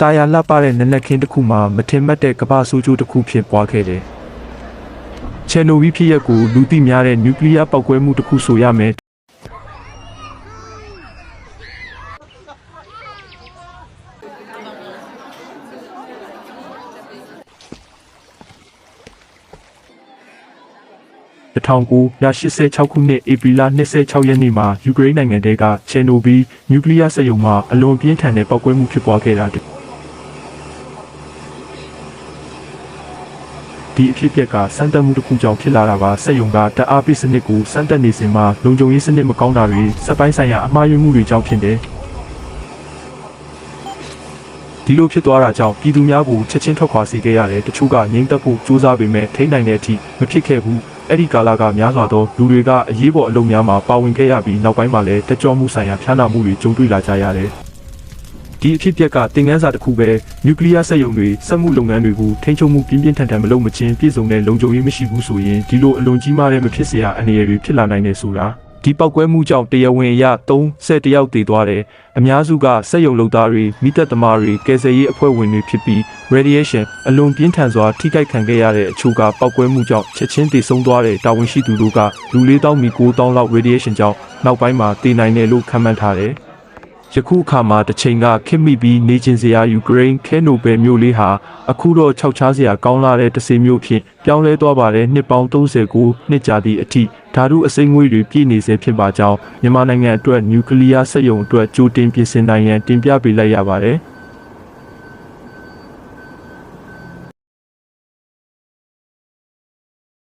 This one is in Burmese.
တာယာလှပတဲ့နက်နက်ခင်းတစ်ခုမှာမထင်မှတ်တဲ့ကမ္ဘာဆိုးကျိုးတစ်ခုဖြစ်ပွားခဲ့တယ်ချယ်နိုဘီဖြစ်ရက်ကိုလူသိများတဲ့နျူကလ িয়ার ပောက်ကွဲမှုတစ်ခုဆိုရမယ် 1986ခုနှစ်ဧပြီလ26ရက်နေ့မှာယူကရိန်းနိုင်ငံတဲကချယ်နိုဘီနျူကလ িয়ার စက်ရုံမှာအလွန်ပြင်းထန်တဲ့ပောက်ကွဲမှုဖြစ်ပွားခဲ့တာတဲ့ ဒီအဖြစ်အပျက်ကစမ်းသပ်မှုတစ်ခုကြောင့်ဖြစ်လာတာပါစက်ရုံကတအားပစ်စနစ်ကိုစမ်းသပ်နေစဉ်မှာလုံခြုံရေးစနစ်မကောင်းတာတွေစက်ပိုင်းဆိုင်ရာအမှားယွင်းမှုတွေကြောင့်ဖြစ်တယ်ဒီလိုဖြစ်သွားတာကြောင့်ပြည်သူများကိုချက်ချင်းထွက်ခွာစေခဲ့ရတယ်တချို့ကငြိမ်းသက်ဖို့ကြိုးစားပေမဲ့ထိန်းနိုင်တဲ့အထိမဖြစ်ခဲ့ဘူးအဲ့ဒီကာလကများစွာသောလူတွေကအရေးပေါ်အလုပ်များမှာပါဝင်ခဲ့ရပြီးနောက်ပိုင်းမှာလည်းတက်ကြွမှုဆိုင်ရာဖျားနာမှုတွေကြုံတွေ့လာကြရတယ် ဒီအဖြစ်ပြက်ကတင်ကန်းစာတစ်ခုပဲနျူကလ িয়ার စက်ရုံတွေစက်မှုလုပ်ငန်းတွေကိုထိန်းချုပ်မှုပြင်းပြင်းထန်ထန်မလုပ်မချင်းပြည်စုံတဲ့လုံခြုံရေးမရှိဘူးဆိုရင်ဒီလိုအလွန်ကြီးမားတဲ့မဖြစ်စရာအနေအရတွေဖြစ်လာနိုင်တယ်ဆိုတာဒီပောက်ကွဲမှုကြောင့်တရားဝင်အရ30တယောက်တည်သွားတယ်အများစုကစက်ရုံလုပ်သားတွေမိသက်သမားတွေကယ်ဆယ်ရေးအဖွဲ့ဝင်တွေဖြစ်ပြီး radiation အလွန်ပြင်းထန်စွာထိခိုက်ခံခဲ့ရတဲ့အချို့ကပောက်ကွဲမှုကြောင့်ချက်ချင်းတည်ဆုံးသွားတဲ့တာဝန်ရှိသူတို့ကလူ၄000မီ9000လောက် radiation ကြောင့်နောက်ပိုင်းမှာတည်နိုင်တယ်လို့ခန့်မှန်းထားတယ် ယခုအခါမှာတစ်ချိန်ကခစ်မိပြီးနေချင်းစရာယူကရိန်းခဲနိုဘယ်မြို့လေးဟာအခုတော့ခြောက်ခြားစရာကောင်းလာတဲ့တစေမျိုးဖြင့်ပြောင်းလဲသွားပါတယ်နှစ်ပေါင်း39နှစ်ကြာသည့်အထိဓာတုအစိမ်းငွေတွေပြည့်နေစေဖြစ်ပါကြောင်းမြန်မာနိုင်ငံအတွက်နျူကလ িয়ার စက်ရုံအတွက်ကြိုတင်ပြင်ဆင်နိုင်ရန်တင်ပြပေးလိုက်ရပါတယ်။